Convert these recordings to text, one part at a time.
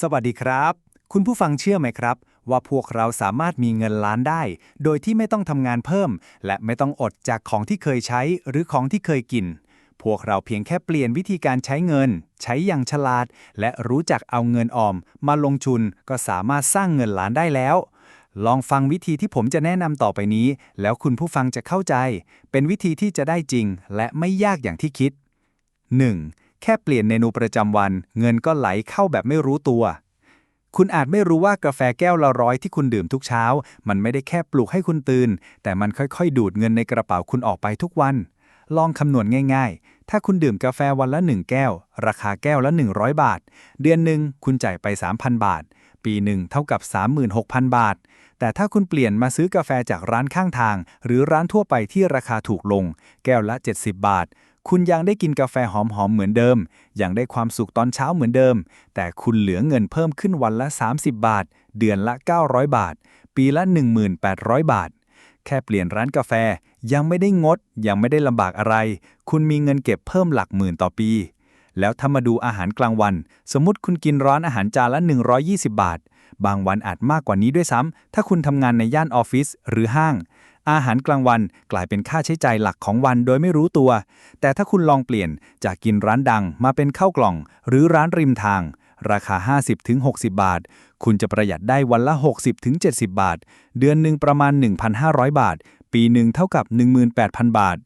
สวัสดีครับ คุณผู้ฟังเชื่อไหมครับ ว่าพวกเราสามารถมีเงินล้านได้ โดยที่ไม่ต้องทำงานเพิ่ม และไม่ต้องอดจากของที่เคยใช้หรือของที่เคยกิน พวกเราเพียงแค่เปลี่ยนวิธีการใช้เงิน ใช้อย่างฉลาด และรู้จักเอาเงินออม มาลงทุนก็สามารถสร้างเงินล้านได้แล้ว ลองฟังวิธีที่ผมจะแนะนำต่อไปนี้ แล้วคุณผู้ฟังจะเข้าใจ เป็นวิธีที่จะได้จริง และไม่ยากอย่างที่คิด 1. แค่เปลี่ยนเมนูประจำวัน เงินก็ไหลเข้าแบบไม่รู้ตัว คุณอาจไม่รู้ว่ากาแฟแก้วละร้อยที่คุณดื่มทุกเช้า มันไม่ได้แค่ปลุกให้คุณตื่น แต่มันค่อยๆ ดูดเงินในกระเป๋าคุณออกไปทุกวัน ลองคำนวณง่าย ๆ ถ้าคุณดื่มกาแฟวันละ 1 แก้ว ราคาแก้วละ 100 บาท เดือนหนึ่งคุณจ่ายไป 3,000 บาท ปีหนึ่งเท่ากับ 36,000 บาทแต่ถ้าคุณเปลี่ยนมาซื้อกาแฟจากร้านข้างทาง หรือร้านทั่วไปที่ราคาถูกลง แก้วละ 70 บาท คุณยังได้กินกาแฟหอมๆเหมือนเดิม ยังได้ความสุขตอนเช้าเหมือนเดิม แต่คุณเหลือเงินเพิ่มขึ้นวันละ 30 บาท เดือนละ 900 บาท ปีละ 1,800 บาท แค่เปลี่ยนร้านกาแฟยังไม่ได้งด ยังไม่ได้ลำบากอะไร คุณมีเงินเก็บเพิ่มหลักหมื่นต่อปี แล้วถ้ามาดูอาหารกลางวัน สมมติคุณกินร้านอาหารจานละ 120 บาท บางวันอาจมากกว่านี้ด้วยซ้ำถ้าคุณทำงานในย่านออฟฟิศหรือห้าง อาหารกลางวันกลายเป็นค่าใช้จ่ายหลักของวันโดยไม่รู้ตัว แต่ถ้าคุณลองเปลี่ยนจากกินร้านดังมาเป็นข้าวกล่อง หรือร้านริมทาง ราคา 50-60 บาท คุณจะประหยัดได้วันละ 60-70 บาท เดือนหนึ่งประมาณ 1,500 บาท ปีหนึ่งเท่ากับ 18,000 บาท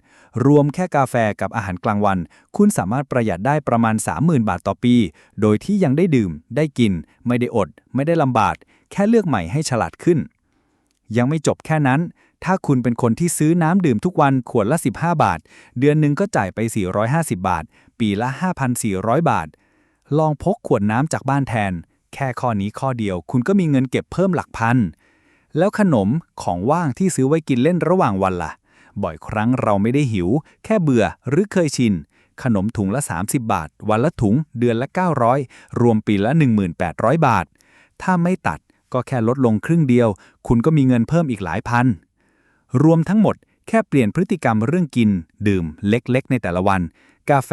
รวมแค่กาแฟกับอาหารกลางวัน คุณสามารถประหยัดได้ประมาณ 30,000 บาทต่อปี โดยที่ยังได้ดื่ม ได้กิน ไม่ได้อด ไม่ได้ลำบากแค่เลือกใหม่ให้ฉลาดขึ้น ยังไม่จบแค่นั้น ถ้าคุณเป็นคนที่ซื้อน้ำดื่มทุกวันขวดละ 15 บาท เดือนหนึ่งก็จ่ายไป 450 บาท ปีละ 5,400 บาท ลองพกขวดน้ำจากบ้านแทน แค่ข้อนี้ข้อเดียว คุณก็มีเงินเก็บเพิ่มหลักพัน แล้วขนมของว่างที่ซื้อไว้กินเล่นระหว่างวันล่ะ บ่อยครั้งเราไม่ได้หิว แค่เบื่อหรือเคยชิน ขนมถุงละ 30 บาท วันละถุง เดือนละ 900 รวมปีละ 1,800 บาท ถ้าไม่ตัดก็แค่ลดลงครึ่งเดียว คุณก็มีเงินเพิ่มอีกหลายพัน รวมทั้งหมดแค่เปลี่ยนพฤติกรรมเรื่องกิน ดื่มเล็กๆ ในแต่ละวัน กาแฟ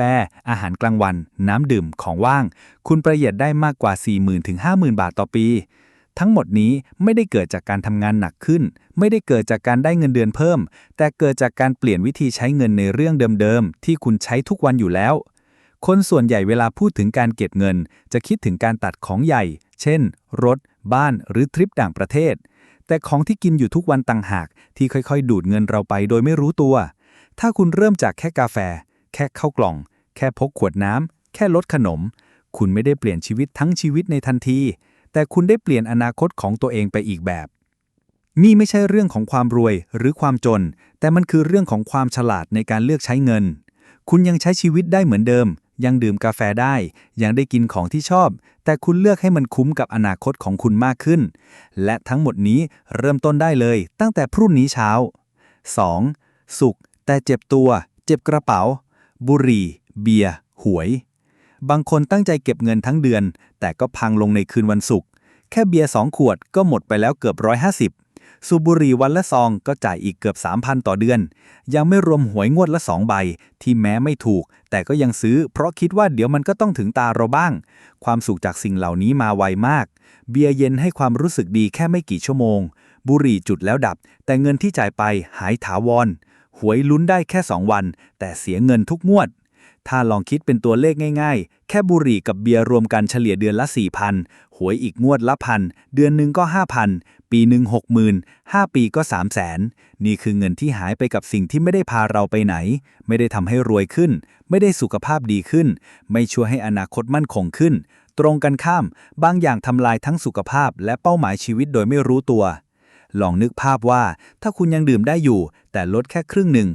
อาหารกลางวัน น้ำดื่มของว่าง คุณประหยัดได้มากกว่า 40,000ถึง50,000 บาทต่อปี ทั้งหมดนี้ไม่ได้เกิดจากการทำงานหนักขึ้น ไม่ได้เกิดจากการได้เงินเดือนเพิ่ม แต่เกิดจากการเปลี่ยนวิธีใช้เงินในเรื่องเดิมๆ ที่คุณใช้ทุกวันอยู่แล้ว คนส่วนใหญ่เวลาพูดถึงการเก็บเงิน จะคิดถึงการตัดของใหญ่ เช่น รถ บ้าน หรือทริปต่างประเทศ แต่ของที่กินอยู่ทุกวันต่างหาก ที่ค่อยๆ ดูดเงินเราไปโดยไม่รู้ตัว ถ้าคุณเริ่มจากแค่กาแฟ แค่ข้าวกล่อง แค่พกขวดน้ำแค่ลดขนม คุณไม่ได้เปลี่ยนชีวิตทั้งชีวิตในทันที แต่คุณได้เปลี่ยนอนาคตของตัวเองไปอีกแบบนี่ไม่ใช่เรื่องของความรวยหรือความจน แต่มันคือเรื่องของความฉลาดในการเลือกใช้เงิน คุณยังใช้ชีวิตได้เหมือนเดิม ยังดื่มกาแฟได้ ยังได้กินของที่ชอบ แต่คุณเลือกให้มันคุ้มกับอนาคตของคุณมากขึ้น และทั้งหมดนี้เริ่มต้นได้เลยตั้งแต่พรุ่งนี้เช้า 2. สุข แต่เจ็บตัว เจ็บกระเป๋า บุหรี่ เบียร์ หวย บางคนตั้งใจเก็บเงินทั้งเดือน แต่ก็พังลงในคืนวันศุกร์ แค่เบียร์สองขวดก็หมดไปแล้วเกือบ150สูบ บุหรี่วันละซองก็จ่ายอีกเกือบ 3,000 ต่อเดือน ยังไม่รวมหวยงวดละ 2 ใบ ที่แม้ไม่ถูก แต่ก็ยังซื้อ เพราะคิดว่าเดี๋ยวมันก็ต้องถึงตาเราบ้าง ความสุขจากสิ่งเหล่านี้มาไวมาก เบียร์เย็นให้ความรู้สึกดีแค่ไม่กี่ชั่วโมง บุหรี่จุดแล้วดับ แต่เงินที่จ่ายไปหายถาวรหวยลุ้นได้แค่ 2 วัน แต่เสียเงินทุกงวด ถ้าลองคิดเป็นตัวเลขง่ายๆ แค่บุหรี่กับเบียร์รวมกันเฉลี่ยเดือนละ 4,000 หวยอีกงวดละพัน เดือนหนึ่งก็ 5,000 ปีหนึ่ง60,000 5 ปีก็ 300,000นี่คือเงินที่หายไปกับสิ่งที่ไม่ได้พาเราไปไหน ไม่ได้ทำให้รวยขึ้น ไม่ได้สุขภาพดีขึ้น ไม่ช่วยให้อนาคตมั่นคงขึ้น ตรงกันข้าม บางอย่างทำลายทั้งสุขภาพและเป้าหมายชีวิตโดยไม่รู้ตัว ลองนึกภาพว่า ถ้าคุณยังดื่มได้อยู่ แต่ลดแค่ครึ่งหนึ่ง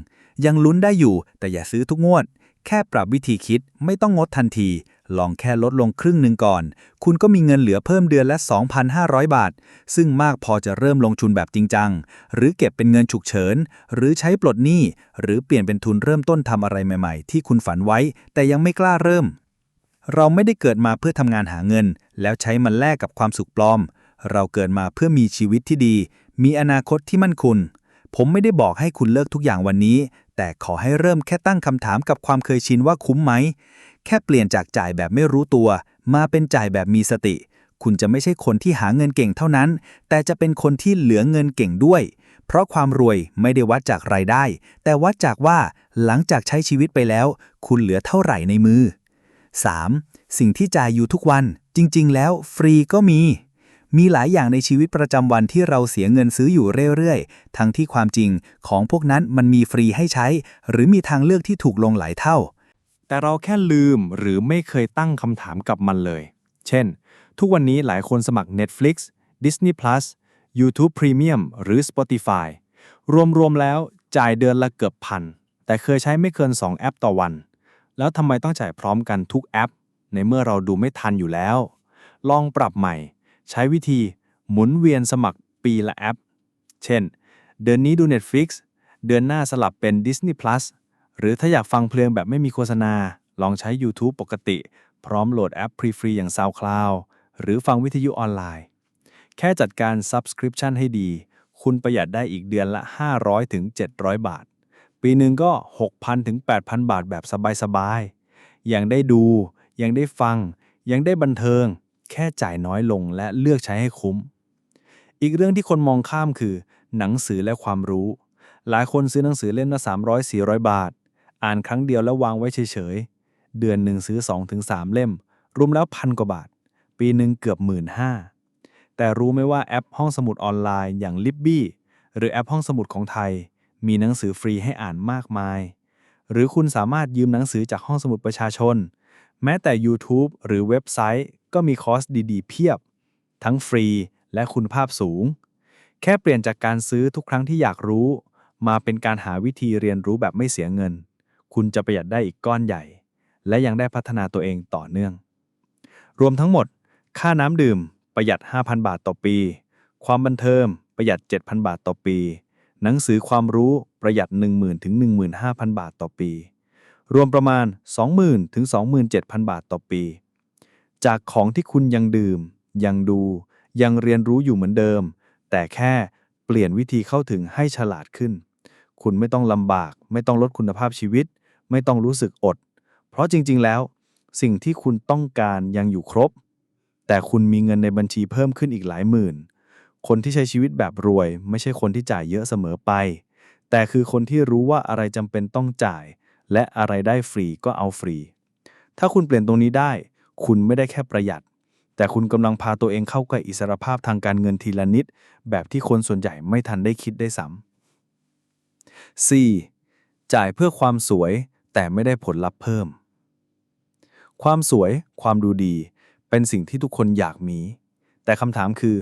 ยังลุ้นได้อยู่ แต่อย่าซื้อทุกงวด แค่ปรับวิธีคิดไม่ต้องงดทันที ลองแค่ลดลงครึ่งหนึ่งก่อน คุณก็มีเงินเหลือเพิ่มเดือนละ 2,500 บาท ซึ่งมากพอจะเริ่มลงทุนแบบจริงจัง หรือเก็บเป็นเงินฉุกเฉิน หรือใช้ปลดหนี้ หรือเปลี่ยนเป็นทุนเริ่มต้นทำอะไรใหม่ๆ ที่คุณฝันไว้ แต่ยังไม่กล้าเริ่ม เราไม่ได้เกิดมาเพื่อทำงานหาเงิน แล้วใช้มันแลกกับความสุขปลอม เราเกิดมาเพื่อมีชีวิตที่ดี มีอนาคตที่มั่นคงผมไม่ได้บอกให้คุณเลิกทุกอย่างวันนี้ แต่ขอให้เริ่มแค่ตั้งคำถามกับความเคยชินว่าคุ้มไหม แค่เปลี่ยนจากจ่ายแบบไม่รู้ตัว มาเป็นจ่ายแบบมีสติ คุณจะไม่ใช่คนที่หาเงินเก่งเท่านั้น แต่จะเป็นคนที่เหลือเงินเก่งด้วย เพราะความรวยไม่ได้วัดจากรายได้ แต่วัดจากว่าหลังจากใช้ชีวิตไปแล้ว คุณเหลือเท่าไหร่ในมือ 3. สิ่งที่จ่ายอยู่ทุกวัน จริง ๆ แล้ว ฟรีก็มี มีหลายอย่างในชีวิตประจำวันที่เราเสียเงินซื้ออยู่เรื่อยๆ ทั้งที่ความจริงของพวกนั้นมันมีฟรีให้ใช้ หรือมีทางเลือกที่ถูกลงหลายเท่า แต่เราแค่ลืมหรือไม่เคยตั้งคำถามกับมันเลย เช่น ทุกวันนี้หลายคนสมัคร Netflix Disney Plus YouTube Premium หรือ Spotify รวมๆแล้วจ่ายเดือนละเกือบพัน แต่เคยใช้ไม่เกิน 2 แอปต่อวัน แล้วทำไมต้องจ่ายพร้อมกันทุกแอป ในเมื่อเราดูไม่ทันอยู่แล้ว ลองปรับใหม่ ใช้วิธีหมุนเวียนสมัครปีละแอป เช่น เดือนนี้ดู Netflix เดือนหน้าสลับเป็น Disney Plus หรือถ้าอยากฟังเพลงแบบไม่มีโฆษณา ลองใช้ YouTube ปกติ พร้อมโหลดแอปฟรีๆอย่าง SoundCloud หรือฟังวิทยุออนไลน์ แค่จัดการ Subscription ให้ดี คุณประหยัดได้อีกเดือนละ 500ถึง700 บาท ปีหนึ่งก็ 6,000ถึง8,000 บาทแบบสบายๆยังได้ดู ยังได้ฟัง ยังได้บันเทิง แค่จ่ายน้อยลงและเลือกใช้ให้คุ้ม อีกเรื่องที่คนมองข้ามคือ หนังสือและความรู้ หลายคนซื้อหนังสือเล่มละ300 400 บาท อ่านครั้งเดียวแล้ววางไว้เฉยๆ เดือนหนึ่งซื้อ 2-3 เล่ม รวมแล้วพันกว่าบาท ปีหนึ่งเกือบหมื่นห้าแต่รู้ไหมว่าแอปห้องสมุดออนไลน์อย่าง Libby หรือแอปห้องสมุดของไทย มีหนังสือฟรีให้อ่านมากมาย หรือคุณสามารถยืมหนังสือจากห้องสมุดประชาชน แม้แต่ YouTube หรือเว็บไซต์ ก็มีคอร์สดีๆ เพียบ ทั้งฟรีและคุณภาพสูง แค่เปลี่ยนจากการซื้อทุกครั้งที่อยากรู้ มาเป็นการหาวิธีเรียนรู้แบบไม่เสียเงิน คุณจะประหยัดได้อีกก้อนใหญ่ และยังได้พัฒนาตัวเองต่อเนื่อง รวมทั้งหมด ค่าน้ำดื่มประหยัด 5,000 บาทต่อปี ความบันเทิงประหยัด 7,000 บาทต่อปี หนังสือความรู้ประหยัด 10,000 ถึง 15,000 บาทต่อปี รวมประมาณ 20,000 ถึง 27,000 บาทต่อปี จากของที่คุณยังดื่ม ยังดู ยังเรียนรู้อยู่เหมือนเดิม แต่แค่เปลี่ยนวิธีเข้าถึงให้ฉลาดขึ้น คุณไม่ต้องลำบาก ไม่ต้องลดคุณภาพชีวิต ไม่ต้องรู้สึกอด เพราะจริง ๆ แล้ว สิ่งที่คุณต้องการยังอยู่ครบ แต่คุณมีเงินในบัญชีเพิ่มขึ้นอีกหลายหมื่น คนที่ใช้ชีวิตแบบรวย ไม่ใช่คนที่จ่ายเยอะเสมอไป แต่คือคนที่รู้ว่าอะไรจำเป็นต้องจ่าย และอะไรได้ฟรีก็เอาฟรี ถ้าคุณเปลี่ยนตรงนี้ได้ คุณไม่ได้แค่ประหยัด แต่คุณกำลังพาตัวเองเข้าใกล้อิสรภาพทางการเงินทีละนิด แบบที่คนส่วนใหญ่ไม่ทันได้คิดได้ซ้ำ 4. จ่ายเพื่อความสวยแต่ไม่ได้ผลลัพธ์เพิ่ม ความสวย ความดูดี เป็นสิ่งที่ทุกคนอยากมี แต่คำถามคือ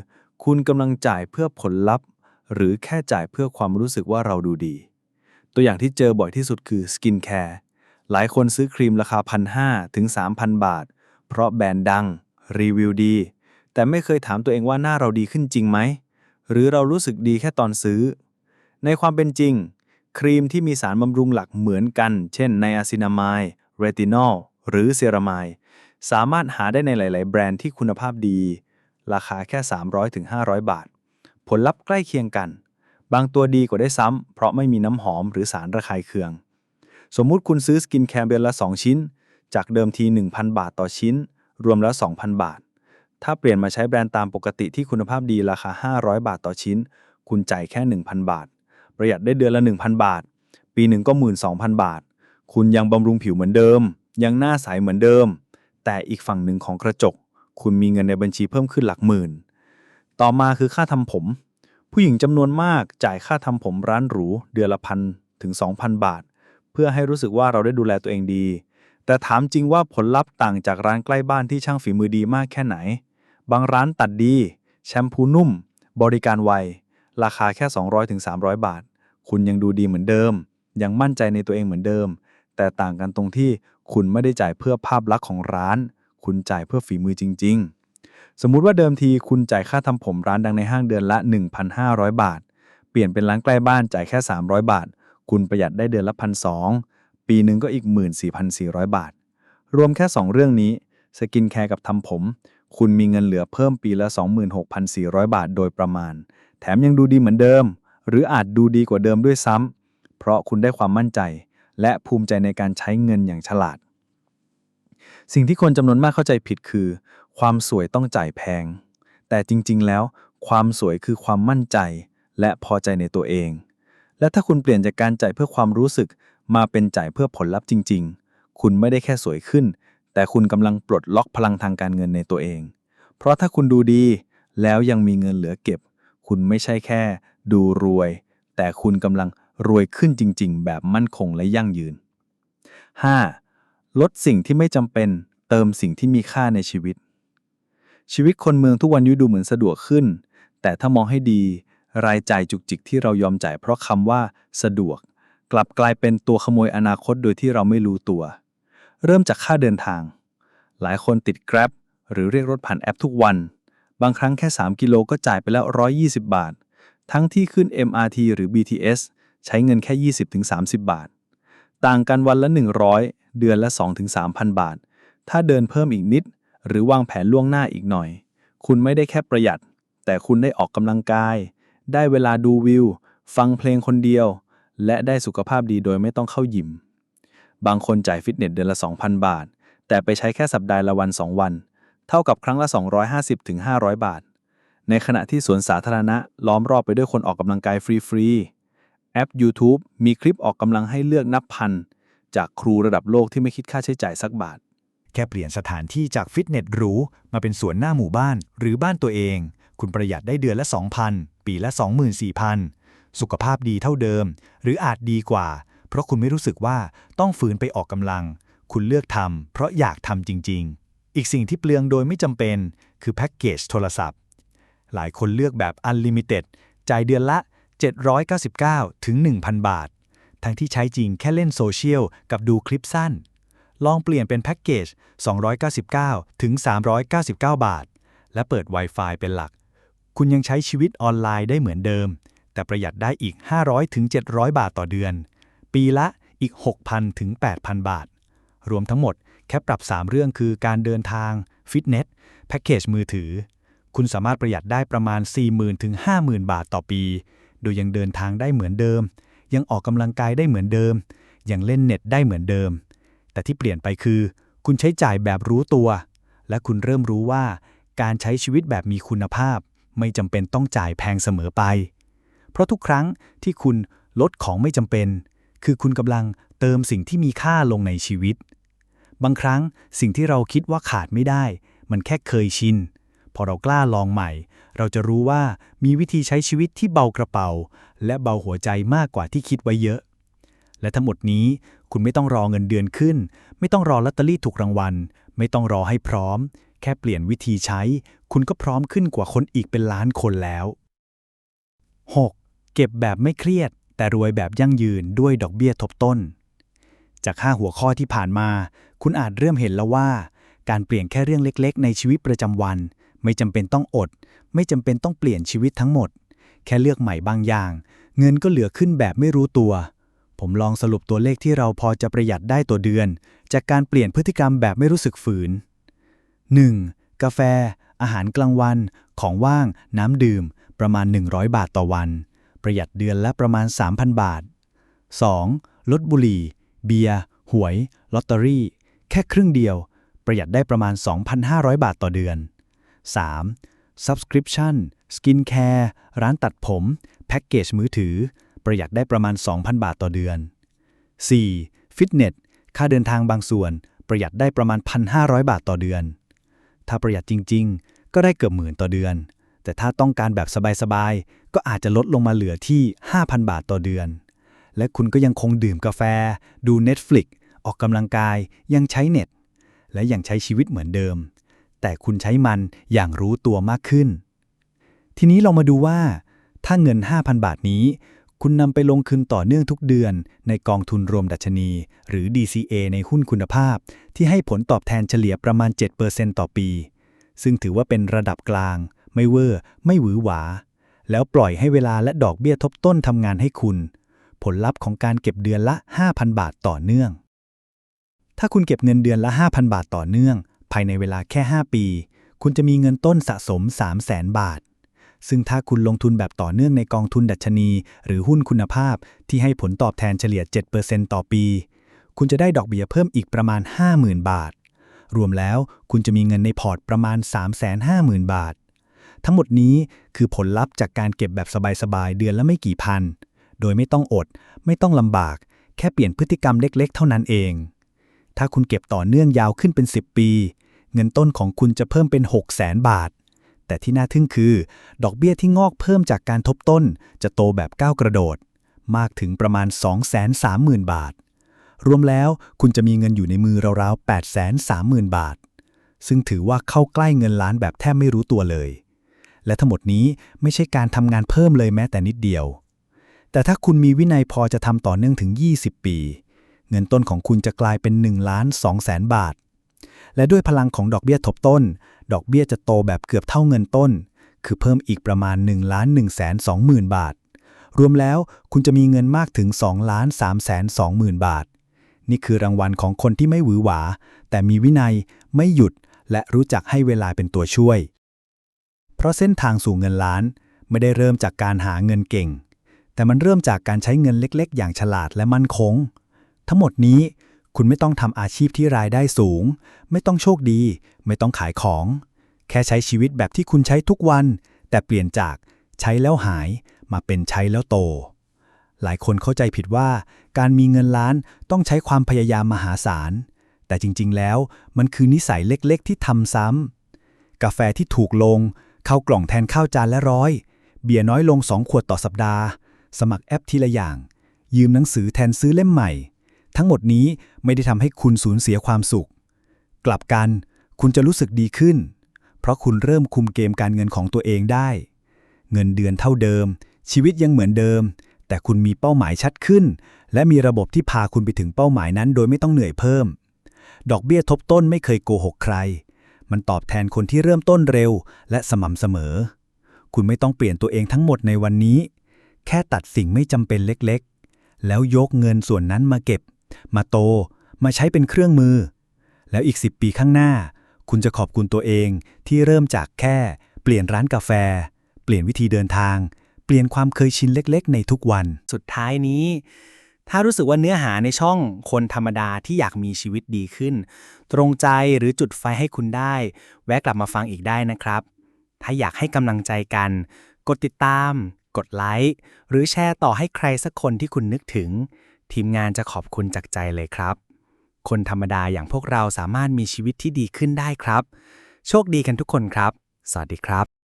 คุณกำลังจ่ายเพื่อผลลัพธ์ หรือแค่จ่ายเพื่อความรู้สึกว่าเราดูดี ตัวอย่างที่เจอบ่อยที่สุดคือสกินแคร์หลายคนซื้อครีมราคาพันห้าถึง 3,000 บาท เพราะแบรนด์ดัง รีวิวดี แต่ไม่เคยถามตัวเองว่าหน้าเราดีขึ้นจริงไหม หรือเรารู้สึกดีแค่ตอนซื้อ ในความเป็นจริง ครีมที่มีสารบำรุงหลักเหมือนกัน เช่นไนอาซินามายเรตินอลหรือเซรามายสามารถหาได้ในหลาย ๆ แบรนด์ที่คุณภาพดี ราคาแค่ 300-500 บาท ผลลัพธ์ใกล้เคียงกัน บางตัวดีกว่าได้ซ้ำเพราะไม่มีน้ำหอมหรือสารระคายเคือง สมมุติคุณซื้อสกินแคร์เดือนละ 2 ชิ้น จากเดิมที 1,000 บาทต่อชิ้น รวมแล้ว 2,000 บาท ถ้าเปลี่ยนมาใช้แบรนด์ตามปกติที่คุณภาพดีราคา 500 บาทต่อชิ้น คุณจ่ายแค่ 1,000 บาท ประหยัดได้เดือนละ 1,000 บาท ปีหนึ่งก็ 12,000 บาท คุณยังบำรุงผิวเหมือนเดิม ยังหน้าใสเหมือนเดิม แต่อีกฝั่งหนึ่งของกระจก คุณมีเงินในบัญชีเพิ่มขึ้นหลักหมื่น ต่อมาคือค่าทำผม ผู้หญิงจำนวนมากจ่ายค่าทำผมร้านหรูเดือนละพันถึง 2,000 บาท เพื่อให้รู้สึกว่าเราได้ดูแลตัวเองดี แต่ถามจริงว่าผลลัพธ์ต่างจากร้านใกล้บ้านที่ช่างฝีมือดีมากแค่ไหน บางร้านตัดดี แชมพูนุ่ม บริการไว ราคาแค่ 200-300 บาท คุณยังดูดีเหมือนเดิม ยังมั่นใจในตัวเองเหมือนเดิม แต่ต่างกันตรงที่คุณไม่ได้จ่ายเพื่อภาพลักษณ์ของร้าน คุณจ่ายเพื่อฝีมือจริง ๆ สมมุติว่าเดิมทีคุณจ่ายค่าทำผมร้านดังในห้างเดือนละ 1,500 บาท เปลี่ยนเป็นร้านใกล้บ้านจ่ายแค่ 300 บาท คุณประหยัดได้เดือนละพันส ปีหนึ่งก็อีก 14,400 บาท รวมแค่ 2 เรื่องนี้ สกินแคร์กับทำผม คุณมีเงินเหลือเพิ่มปีละ 26,400 บาทโดยประมาณ แถมยังดูดีเหมือนเดิม หรืออาจดูดีกว่าเดิมด้วยซ้ำเพราะคุณได้ความมั่นใจ และภูมิใจในการใช้เงินอย่างฉลาด สิ่งที่คนจำนวนมากเข้าใจผิดคือ ความสวยต้องจ่ายแพง แต่จริง ๆ แล้ว ความสวยคือความมั่นใจ และพอใจในตัวเองและถ้าคุณเปลี่ยนจากการจ่ายเพื่อความรู้สึก มาเป็นจ่ายเพื่อผลลัพธ์จริง ๆ คุณไม่ได้แค่สวยขึ้น แต่คุณกำลังปลดล็อกพลังทางการเงินในตัวเอง เพราะถ้าคุณดูดี แล้วยังมีเงินเหลือเก็บ คุณไม่ใช่แค่ ดูรวย แต่คุณกำลังรวยขึ้นจริง ๆ แบบมั่นคงและยั่งยืน 5. ลดสิ่งที่ไม่จำเป็น เติมสิ่งที่มีค่าในชีวิต ชีวิตคนเมืองทุกวันนี้ดูเหมือนสะดวกขึ้น แต่ถ้ามองให้ดี รายจ่ายจุกจิกที่เรายอมจ่ายเพราะคำว่า สะดวก กลับกลายเป็นตัวขโมยอนาคตโดยที่เราไม่รู้ตัว เริ่มจากค่าเดินทาง หลายคนติด Grab หรือเรียกรถผ่านแอปทุกวัน บางครั้งแค่ 3 กิโลก็จ่ายไปแล้ว 120 บาท ทั้งที่ขึ้น MRT หรือ BTS ใช้เงินแค่ 20-30 บาท ต่างกันวันละ 100 เดือนละ 2-3,000 บาท ถ้าเดินเพิ่มอีกนิด หรือวางแผนล่วงหน้าอีกหน่อย คุณไม่ได้แค่ประหยัด แต่คุณได้ออกกำลังกาย ได้เวลาดูวิว ฟังเพลงคนเดียว และได้สุขภาพดีโดยไม่ต้องเข้ายิม บางคนจ่ายฟิตเนสเดือนละ 2,000 บาท แต่ไปใช้แค่สัปดาห์ละวัน 2 วัน เท่ากับครั้งละ 250-500 บาท ในขณะที่สวนสาธารณะล้อมรอบไปด้วยคนออกกำลังกายฟรีๆ แอป YouTube มีคลิปออกกำลังให้เลือกนับพัน จากครูระดับโลกที่ไม่คิดค่าใช้จ่ายสักบาท แค่เปลี่ยนสถานที่จากฟิตเนสหรูมาเป็นสวนหน้าหมู่บ้านหรือบ้านตัวเอง คุณประหยัดได้เดือนละ 2,000 ปีละ 24,000 สุขภาพดีเท่าเดิม หรืออาจดีกว่า เพราะคุณไม่รู้สึกว่าต้องฝืนไปออกกำลัง คุณเลือกทำเพราะอยากทำจริง ๆ อีกสิ่งที่เปลืองโดยไม่จำเป็น คือแพ็กเกจโทรศัพท์ หลายคนเลือกแบบ Unlimited จ่ายเดือนละ 799 ถึง 1,000 บาท ทั้งที่ใช้จริงแค่เล่นโซเชียลกับดูคลิปสั้น ลองเปลี่ยนเป็นแพ็กเกจ 299 ถึง 399 บาท และเปิด Wi-Fi เป็นหลัก คุณยังใช้ชีวิตออนไลน์ได้เหมือนเดิม แต่ประหยัดได้อีก 500ถึง700 บาทต่อเดือน ปีละอีก 6,000ถึง8,000 บาท รวมทั้งหมดแค่ปรับ 3 เรื่องคือการเดินทาง ฟิตเนส แพ็กเกจมือถือ คุณสามารถประหยัดได้ประมาณ 40,000ถึง50,000 บาทต่อปี โดยยังเดินทางได้เหมือนเดิม ยังออกกำลังกายได้เหมือนเดิม ยังเล่นเน็ตได้เหมือนเดิม แต่ที่เปลี่ยนไปคือ คุณใช้จ่ายแบบรู้ตัว และคุณเริ่มรู้ว่าการใช้ชีวิตแบบมีคุณภาพ ไม่จำเป็นต้องจ่ายแพงเสมอไป เพราะทุกครั้งที่คุณลดของไม่จำเป็น คือคุณกำลังเติมสิ่งที่มีค่าลงในชีวิต บางครั้งสิ่งที่เราคิดว่าขาดไม่ได้ มันแค่เคยชิน พอเรากล้าลองใหม่ เราจะรู้ว่ามีวิธีใช้ชีวิตที่เบากระเป๋า และเบาหัวใจมากกว่าที่คิดไว้เยอะ และทั้งหมดนี้คุณไม่ต้องรอเงินเดือนขึ้น ไม่ต้องรอลอตเตอรี่ถูกรางวัล ไม่ต้องรอให้พร้อม แค่เปลี่ยนวิธีใช้ คุณก็พร้อมขึ้นกว่าคนอีกเป็นล้านคนแล้ว 6. เก็บแบบไม่เครียด แต่รวยแบบยั่งยืนด้วยดอกเบี้ยทบต้น จาก 5 หัวข้อที่ผ่านมา คุณอาจเริ่มเห็นแล้วว่า การเปลี่ยนแค่เรื่องเล็กๆ ในชีวิตประจำวัน ไม่จำเป็นต้องอด ไม่จำเป็นต้องเปลี่ยนชีวิตทั้งหมด แค่เลือกใหม่บางอย่าง เงินก็เหลือขึ้นแบบไม่รู้ตัว ผมลองสรุปตัวเลขที่เราพอจะประหยัดได้ต่อเดือน จากการเปลี่ยนพฤติกรรมแบบไม่รู้สึกฝืน 1. กาแฟ อาหารกลางวัน ของว่าง น้ำดื่ม ประมาณ 100 บาทต่อวัน ประหยัดเดือนละประมาณ 3,000 บาท 2. ลดบุหรี่ เบียร์ หวย ลอตเตอรี่ แค่ครึ่งเดียว ประหยัดได้ประมาณ 2,500 บาทต่อเดือน 3. Subscription Skincare ร้านตัดผม แพ็กเกจมือถือ ประหยัดได้ประมาณ 2,000 บาทต่อเดือน 4. ฟิตเนสค่าเดินทางบางส่วน ประหยัดได้ประมาณ 1,500 บาทต่อเดือน ถ้าประหยัดจริง ๆ ก็ได้เกือบหมื่นต่อเดือน แต่ถ้าต้องการแบบสบายๆ ก็อาจจะลดลงมาเหลือที่ 5,000 บาทต่อเดือน และคุณก็ยังคงดื่มกาแฟ ดู Netflix ออกกำลังกาย ยังใช้เน็ต และยังใช้ชีวิตเหมือนเดิม แต่คุณใช้มันอย่างรู้ตัวมากขึ้น ทีนี้เรามาดูว่า ถ้าเงิน 5,000 บาทนี้ คุณนำไปลงทุนต่อเนื่องทุกเดือน ในกองทุนรวมดัชนี หรือ DCA ในหุ้นคุณภาพ ที่ให้ผลตอบแทนเฉลี่ยประมาณ 7%ต่อปี ซึ่งถือว่าเป็นระดับกลาง ไม่เวอร์ ไม่หวือหวา แล้วปล่อยให้เวลาและดอกเบี้ยทบต้นทำงานให้คุณ ผลลัพธ์ของการเก็บเดือนละ 5,000 บาทต่อเนื่อง ถ้าคุณเก็บเงินเดือนละ 5,000 บาทต่อเนื่อง ภายในเวลาแค่ 5 ปี คุณจะมีเงินต้นสะสม 300,000บาท ซึ่งถ้าคุณลงทุนแบบต่อเนื่องในกองทุนดัชนี หรือหุ้นคุณภาพที่ให้ผลตอบแทนเฉลี่ย 7%ต่อปี คุณจะได้ดอกเบี้ยเพิ่มอีกประมาณ 50,000 บาทรวมแล้วคุณจะมีเงินในพอร์ตประมาณ 350,000 บาท ทั้งหมดนี้คือผลลัพธ์จากการเก็บแบบสบายๆ เดือนละไม่กี่พัน โดยไม่ต้องอด ไม่ต้องลำบาก แค่เปลี่ยนพฤติกรรมเล็กๆ เท่านั้นเอง ถ้าคุณเก็บต่อเนื่องยาวขึ้นเป็น 10 ปี เงินต้นของคุณจะเพิ่มเป็น6 0 0 0 0 0บาท แต่ที่น่าทึ่งคือ ดอกเบี้ยที่งอกเพิ่มจากการทบต้น จะโตแบบก้าวกระโดด มากถึงประมาณ 230,000 บาท รวมแล้วคุณจะมีเงินอยู่ในมือราวๆ830,000 บาทซึ่งถือว่าเข้าใกล้เงินล้านแบบแทบไม่รู้ตัวเลย และทั้งหมดนี้ไม่ใช่การทำงานเพิ่มเลยแม้แต่นิดเดียว แต่ถ้าคุณมีวินัยพอจะทำต่อเนื่องถึง 20 ปี เงินต้นของคุณจะกลายเป็น1ล้าน2แสนบาท และด้วยพลังของดอกเบี้ยทบต้น ดอกเบี้ยจะโตแบบเกือบเท่าเงินต้น คือเพิ่มอีกประมาณ1ล้าน1แสน2หมื่นบาท รวมแล้วคุณจะมีเงินมากถึง2ล้าน3แสน2หมื่นบาท นี่คือรางวัลของคนที่ไม่หวือหวา แต่มีวินัยไม่หยุดและรู้จักให้เวลาเป็นตัวช่วย เพราะเส้นทางสู่เงินล้านไม่ได้เริ่มจากการหาเงินเก่ง แต่มันเริ่มจากการใช้เงินเล็กๆ อย่างฉลาดและมั่นคง ทั้งหมดนี้คุณไม่ต้องทำอาชีพที่รายได้สูง ไม่ต้องโชคดี ไม่ต้องขายของ แค่ใช้ชีวิตแบบที่คุณใช้ทุกวัน แต่เปลี่ยนจากใช้แล้วหายมาเป็นใช้แล้วโต หลายคนเข้าใจผิดว่า การมีเงินล้านต้องใช้ความพยายามมหาศาล แต่จริงๆแล้วมันคือนิสัยเล็กๆ ที่ทำซ้ำกาแฟที่ถูกลง ข้าวกล่องแทนข้าวจานละร้อย เบียร์น้อยลง2ขวดต่อสัปดาห์ สมัครแอปทีละอย่าง ยืมหนังสือแทนซื้อเล่มใหม่ ทั้งหมดนี้ไม่ได้ทำให้คุณสูญเสียความสุข กลับกัน คุณจะรู้สึกดีขึ้น เพราะคุณเริ่มคุมเกมการเงินของตัวเองได้ เงินเดือนเท่าเดิม ชีวิตยังเหมือนเดิม แต่คุณมีเป้าหมายชัดขึ้น และมีระบบที่พาคุณไปถึงเป้าหมายนั้น โดยไม่ต้องเหนื่อยเพิ่ม ดอกเบี้ยทบต้นไม่เคยโกหกใคร มันตอบแทนคนที่เริ่มต้นเร็ว และสม่ำเสมอ คุณไม่ต้องเปลี่ยนตัวเองทั้งหมดในวันนี้ แค่ตัดสิ่งไม่จำเป็นเล็กๆ แล้วยกเงินส่วนนั้นมาเก็บ มาโต มาใช้เป็นเครื่องมือ แล้วอีก 10 ปีข้างหน้า คุณจะขอบคุณตัวเองที่เริ่มจากแค่ เปลี่ยนร้านกาแฟ เปลี่ยนวิธีเดินทาง เปลี่ยนความเคยชินเล็ก ๆ ในทุกวัน สุดท้ายนี้ ถ้ารู้สึกว่าเนื้อหาในช่องคนธรรมดาที่อยากมีชีวิตดีขึ้น ตรงใจหรือจุดไฟให้คุณได้ แวะกลับมาฟังอีกได้นะครับ ถ้าอยากให้กำลังใจกัน กดติดตาม กดไลค์หรือแชร์ต่อให้ใครสักคนที่คุณนึกถึง ทีมงานจะขอบคุณจากใจเลยครับ คนธรรมดาอย่างพวกเราสามารถมีชีวิตที่ดีขึ้นได้ครับ โชคดีกันทุกคนครับ สวัสดีครับ